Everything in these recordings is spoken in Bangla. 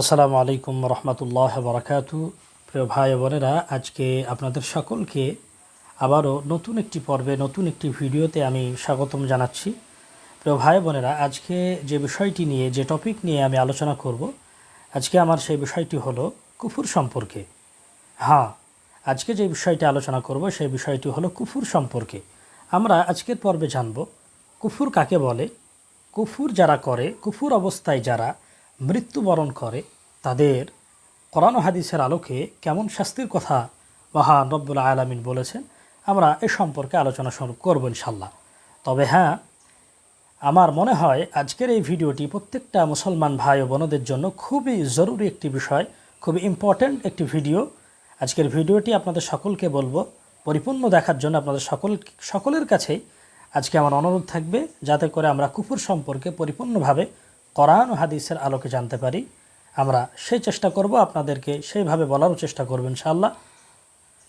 আসসালামু আলাইকুম রহমতুল্লাহ বরাকাতু। প্রিয় ভাই বোনেরা, আজকে আপনাদের সকলকে আবারও নতুন একটি পর্বে, নতুন একটি ভিডিওতে আমি স্বাগতম জানাচ্ছি। প্রিয় ভাই বোনেরা, আজকে যে বিষয়টি নিয়ে, যে টপিক নিয়ে আমি আলোচনা করব, আজকে আমার সেই বিষয়টি হলো কুফুর সম্পর্কে। হ্যাঁ আজকে যে বিষয়টি আলোচনা করব, সেই বিষয়টি হলো কুফুর সম্পর্কে। আমরা আজকের পর্বে জানব, কুফুর কাকে বলে? কুফুর যারা করে, কুফুর অবস্থায় যারা মৃত্যুবরণ করে তাদের কোরআন হাদিসের আলোকে কেমন শাস্তির কথা মহান রব্বুল আলামিন বলেছেন, আমরা এ সম্পর্কে আলোচনা শুরু করব ইনশাল্লাহ তবে হ্যাঁ আমার মনে হয় আজকের এই ভিডিওটি প্রত্যেকটা মুসলমান ভাই ও বোনদের জন্য খুবই জরুরি একটি বিষয়, খুবই ইম্পর্ট্যান্ট একটি ভিডিও। আজকের ভিডিওটি আপনাদের সকলকে বলব, পরিপূর্ণ দেখার জন্য আপনাদের সকল, সকলের কাছেই আজকে আমার অনুরোধ থাকবে, যাতে করে আমরা কুকুর সম্পর্কে পরিপূর্ণভাবে কোরআন হাদিসের আলোকে জানতে পারি। আমরা সেই চেষ্টা করব, আপনাদেরকে সেইভাবে বলারও চেষ্টা করব ইনশাআল্লাহ।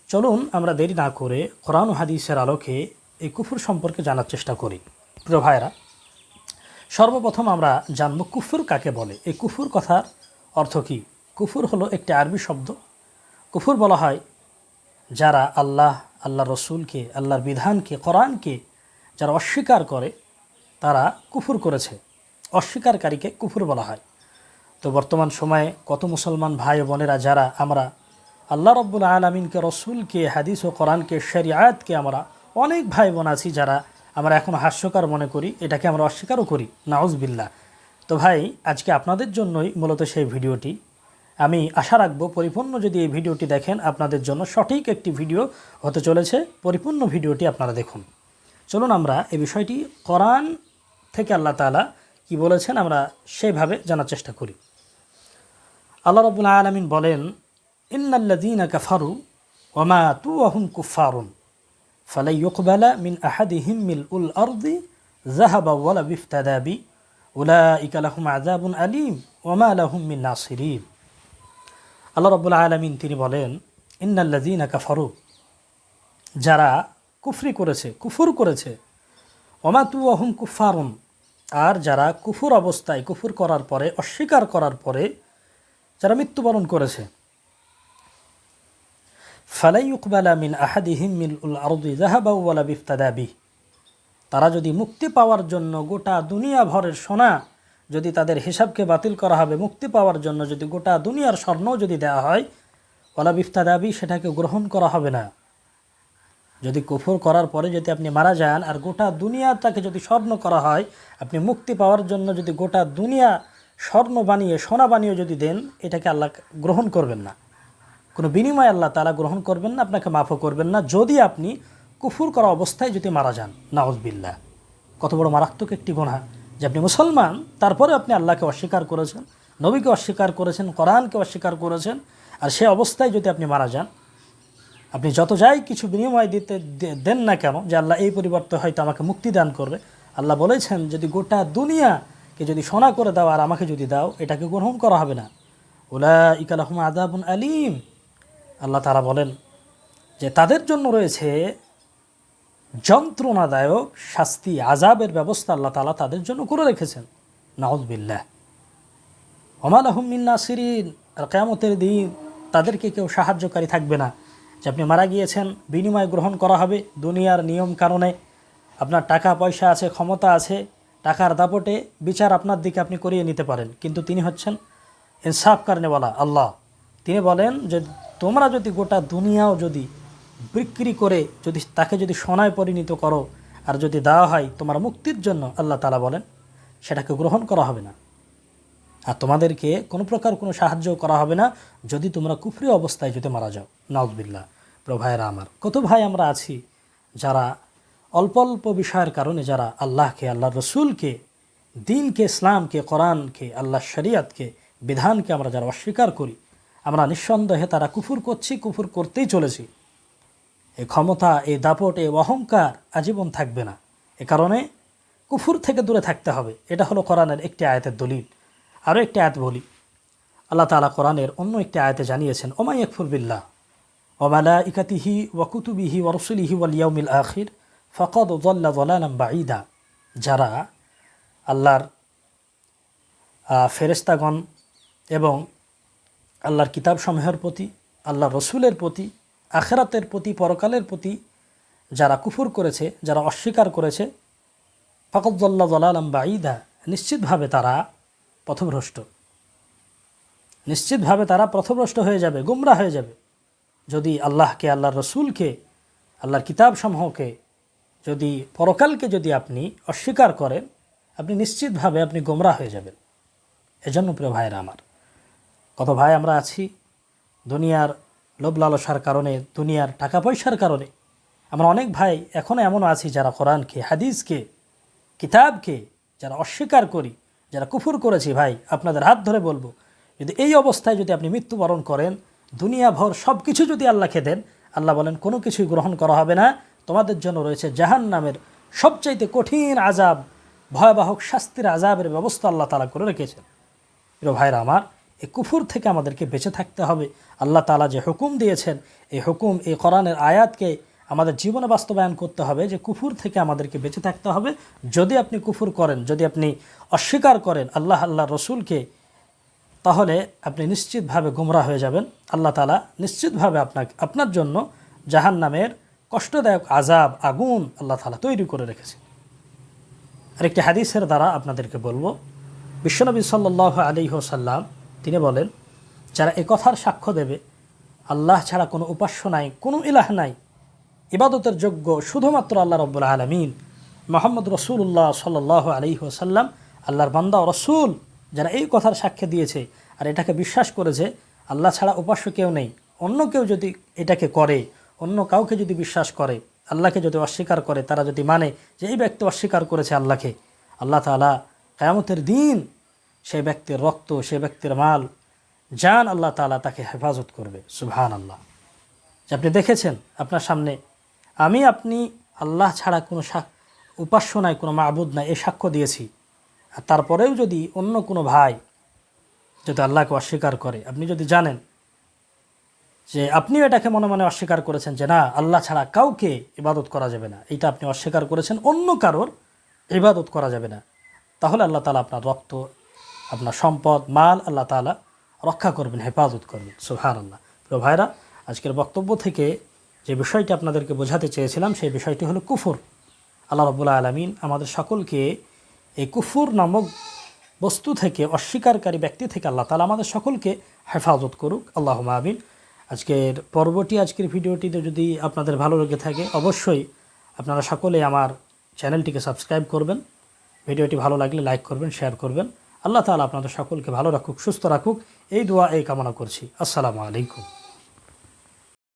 চলুন আমরা দেরি না করে কোরআন হাদিসের আলোকে এই কুফুর সম্পর্কে জানার চেষ্টা করি। প্রিয় ভাইরা সর্বপ্রথম আমরা জানব কুফুর কাকে বলে। এই কুফুর কথার অর্থ কী? কুফুর হলো একটি আরবি শব্দ। কুফুর বলা হয় যারা আল্লাহ আল্লাহ রসুলকে, আল্লাহর বিধানকে, কোরআনকে যারা অস্বীকার করে, তারা কুফুর করেছে। অস্বীকারীকে কুফুর বলা হয়। তো বর্তমান সময়ে কত মুসলমান ভাই বোনেরা, যারা আমরা আল্লাহ রব্বুল আলমিনকে, রসুলকে, হাদিস ও কোরআনকে, শরিয়াতকে আমরা অনেক ভাই বোন আছি যারা আমরা এখন হাস্যকর মনে করি, এটাকে আমরা অস্বীকারও করি। নাউজবিল্লা তো ভাই, আজকে আপনাদের জন্যই মূলত সেই ভিডিওটি। আমি আশা রাখব পরিপূর্ণ যদি এই ভিডিওটি দেখেন, আপনাদের জন্য সঠিক একটি ভিডিও হতে চলেছে। পরিপূর্ণ ভিডিওটি আপনারা দেখুন। চলুন আমরা এই বিষয়টি কোরআন থেকে আল্লাহ তালা কি বলেছেন আমরা সেইভাবে জানার চেষ্টা করি। আল্লাহ রবুল আলমিন বলেন ইন্নাল্লাদিন কাফারু ওমা তু আহুম কুফারুন ফালাই ইকবালা মিন আহাদিহিম মিল উল আরদি জাহাবা ওয়ালা বিফতাদাবি উলা ইকালাহুম আজাবুন আলিম ওমা লাহুম মিন নাসিরিন। আল্লাহ রবুল আলমিন তিনি বলেন ইন্নাল্লাদিন কাফারু, যারা কুফরি করেছে, কুফুর করেছে ওমা তু আহুম কুফারুন আর যারা কুফুর অবস্থায়, কুফুর করার পরে, অস্বীকার করার পরে যারা মৃত্যুবরণ করেছে। ফালাই উকবালা মিন আহাদিহিম মিল উল আরদি জাহাবাউওয়ালা বিফতাদাবি তারা যদি মুক্তি পাওয়ার জন্য গোটা দুনিয়া ভরের সোনা যদি তাদের হিসাবকে বাতিল করা হবে, মুক্তি পাওয়ার জন্য যদি গোটা দুনিয়ার স্বর্ণ যদি দেওয়া হয় ওলা বিফতাদাবি সেটাকে গ্রহণ করা হবে না। যদি কুফর করার পরে যদি আপনি মারা যান আর গোটা দুনিয়া তাকে যদি স্বর্ণ করা হয়, আপনি মুক্তি পাওয়ার জন্য যদি গোটা দুনিয়া স্বর্ণ বানিয়ে, সোনা বানিয়ে যদি দেন, এটাকে আল্লাহ গ্রহণ করবেন না। কোনো বিনিময় আল্লাহ তালা গ্রহণ করবেন না, আপনাকে মাফও করবেন না। যদি আপনি কুফুর করা অবস্থায় যদি মারা যান নাওজবিল্লা কত বড় মারাত্মক একটি গোনা যে আপনি মুসলমান, তারপরে আপনি আল্লাহকে অস্বীকার করেছেন, নবীকে অস্বীকার করেছেন, কোরআনকে অস্বীকার করেছেন, আর সে অবস্থায় যদি আপনি মারা যান আপনি যত যাই কিছু বিনিময় দিতে দেন না কেন, যে আল্লাহ এই পরিবর্তে হয়তো আমাকে মুক্তি দান করবে। আল্লাহ বলেছেন, যদি গোটা দুনিয়াকে যদি সোনা করে দাও আর আমাকে যদি দাও, এটাকে গ্রহণ করা হবে না। ওলা ইকালাহম আদাবুন আলিম। আল্লাহ তারা বলেন যে তাদের জন্য রয়েছে যন্ত্রণাদায়ক শাস্তি আজাবের ব্যবস্থা আল্লাহ তালা তাদের জন্য করে রেখেছেন। নাউজবিল্লাহ ওমাল আহমিন নাসিরিন। আর কেয়ামতের দিন তাদেরকে কেউ সাহায্যকারী থাকবে না। যে আপনি মারা গিয়েছেন, বিনিময় গ্রহণ করা হবে দুনিয়ার নিয়ম কারণে আপনার টাকা, পয়সা আছে, ক্ষমতা আছে, টাকার দাপটে বিচার আপনার দিকে আপনি করিয়ে নিতে পারেন। কিন্তু তিনি হচ্ছেন ইনসাফ কারণেওয়ালা আল্লাহ। তিনি বলেন যে তোমরা যদি গোটা দুনিয়াও যদি বিক্রি করে যদি তাকে যদি সোনায় পরিণত করো আর যদি দেওয়া হয় তোমার মুক্তির জন্য, আল্লাহ তালা বলেন, সেটাকে গ্রহণ করা হবে না। আর তোমাদেরকে কোনো প্রকার কোনো সাহায্য করা হবে না যদি তোমরা কুফরি অবস্থায় যদি মারা যাও। নওয়াজবিল্লা প্রভায়েরা আমার, কত ভাই আমরা আছি যারা অল্প অল্প বিষয়ের কারণে যারা আল্লাহকে আল্লাহ রসুলকে, দিনকে, ইসলামকে, কোরআনকে আল্লাহ শরিয়াতকে, বিধানকে আমরা যারা অস্বীকার করি, আমরা নিঃসন্দেহে তারা কুফুর করছি, কুফুর করতেই চলেছি। এই ক্ষমতা এই দাপট এই অহংকার আজীবন থাকবে না। এ কারণে কুফুর থেকে দূরে থাকতে হবে। এটা হলো কোরআনের একটি আয়তের দলিল। আরও একটি আয়াত বলি। আল্লাহ তালা কোরআনের অন্য একটি আয়তে জানিয়েছেন ওমাই একফুর বিল্লাহ ওমালা ইকাতিহি ওয়াকুতুবিহি ওরসুলিহি ওয়ালিয়াউমিল আখির, ফকদ ওজল্লা জলালাম বাঈদা। যারা আল্লাহর ফেরেস্তাগণ এবং আল্লাহর কিতাবসমূহের প্রতি আল্লাহ রসুলের প্রতি, আখেরাতের প্রতি, পরকালের প্রতি যারা কুফুর করেছে, যারা অস্বীকার করেছে ফকদ্দল্লা জলালাম বাঈদা, নিশ্চিতভাবে তারা পথভ্রষ্ট। নিশ্চিতভাবে তারা পথভ্রষ্ট হয়ে যাবে গুমরা হয়ে যাবে। যদি আল্লাহকে, আল্লাহর রসুলকে, আল্লাহর কিতাবসমূহকে, যদি পরকালকে যদি আপনি অস্বীকার করেন, আপনি নিশ্চিতভাবে আপনি গোমরা হয়ে যাবেন। এজন্য প্রিয় ভাইয়েরা আমার, কত ভাই আমরা আছি, দুনিয়ার লোভ লালসার কারণে, দুনিয়ার টাকা পয়সার কারণে। আমরা অনেক ভাই এখনও এমনও আছি যারা কোরআনকে, হাদিসকে, কিতাবকে যারা অস্বীকার করি যারা কুফুর করেছি ভাই, আপনাদের হাত ধরে বলব, যদি এই অবস্থায় যদি আপনি মৃত্যুবরণ করেন দুনিয়া ভর সব কিছু যদি আল্লাহকে দেন, আল্লাহ বলেন কোনো কিছুই গ্রহণ করা হবে না। তোমাদের জন্য রয়েছে জাহান নামের সবচাইতে কঠিন আজাব ভয়াবহ শাস্তির আজাবের ব্যবস্থা আল্লাহ তালা করে রেখেছেন। প্রিয় ভাইরা আমার এই কুফুর থেকে আমাদেরকে বেঁচে থাকতে হবে। আল্লাহ তালা যে হুকুম দিয়েছেন, এই হুকুম, এই কোরআনের আয়াতকে আমাদের জীবনে বাস্তবায়ন করতে হবে যে কুফুর থেকে আমাদেরকে বেঁচে থাকতে হবে। যদি আপনি কুফুর করেন, যদি আপনি অস্বীকার করেন আল্লাহ আল্লাহ রসুলকে, তাহলে আপনি নিশ্চিতভাবে গুমরা হয়ে যাবেন। আল্লাহ তালা নিশ্চিতভাবে আপনাকে, আপনার জন্য জাহান নামের কষ্টদায়ক আজাব আগুন আল্লাহ তালা তৈরি করে রেখেছে। আরেকটি হাদিসের দ্বারা আপনাদেরকে বলব, বিশ্বনবী সাল্লাহ আলী সাল্লাম তিনি বলেন, যারা এ কথার সাক্ষ্য দেবে, আল্লাহ ছাড়া কোনো উপাস্য নাই, কোনো ইলাহ নাই। ইবাদতের যোগ্য শুধুমাত্র আল্লাহ রব্বুল আলমিন। মোহাম্মদ রসুল্লাহ সাল্লাহ আলী সাল্লাম আল্লাহর বান্দা রসুল যারা এই কথার সাক্ষ্য দিয়েছে আর এটাকে বিশ্বাস করেছে, আল্লাহ ছাড়া উপাস্য কেউ নেই। অন্য কেউ যদি এটাকে করে, অন্য কাউকে যদি বিশ্বাস করে, আল্লাহকে যদি অস্বীকার করে, তারা যদি মানে যে এই ব্যক্তি অস্বীকার করেছে আল্লাহকে, আল্লাহ তালা কেয়ামতের দিন সেই ব্যক্তির রক্ত সে ব্যক্তির মাল, জান আল্লাহ তালা তাকে হেফাজত করবে। সুবহান আল্লাহ আপনি দেখেছেন, আপনার সামনে আমি আপনি আল্লাহ ছাড়া কোনো উপাস্য নাই, কোনো মাহবুদ নাই, এ সাক্ষ্য দিয়েছি। আর তারপরেও যদি অন্য কোনো ভাই যদি আল্লাহকে অস্বীকার করে, আপনি যদি জানেন যে আপনিও এটাকে মনে মনে অস্বীকার করেছেন যে না, আল্লাহ ছাড়া কাউকে ইবাদত করা যাবে না এটা আপনি অস্বীকার করেছেন, অন্য কারোর ইবাদত করা যাবে না, তাহলে আল্লাহ তালা আপনার রক্ত, আপনার সম্পদ, মাল আল্লাহ তালা রক্ষা করবেন, হেফাজত করবেন সুহান আল্লাহ প্রিয় ভাইরা, আজকের বক্তব্য থেকে যে বিষয়টি আপনাদেরকে বোঝাতে চেয়েছিলাম, সেই বিষয়টি হলো কুফুর। আল্লাহ রবুল্লা আলমিন আমাদের সকলকে এই কুফুর নামক বস্তু থেকে, অস্বীকারী ব্যক্তি থেকে আল্লাহ তালা আমাদের সকলকে হেফাজত করুক। আল্লাহ আমিন। আজকের পর্বটি, আজকের ভিডিওটিতে যদি আপনাদের ভালো লেগে থাকে, অবশ্যই আপনারা সকলে আমার চ্যানেলটিকে সাবস্ক্রাইব করবেন। ভিডিওটি ভালো লাগলে লাইক করবেন, শেয়ার করবেন। আল্লাহ তালা আপনাদের সকলকে ভালো রাখুক, সুস্থ রাখুক। এই দোয়া, এই কামনা করছি। আসসালামু আলাইকুম।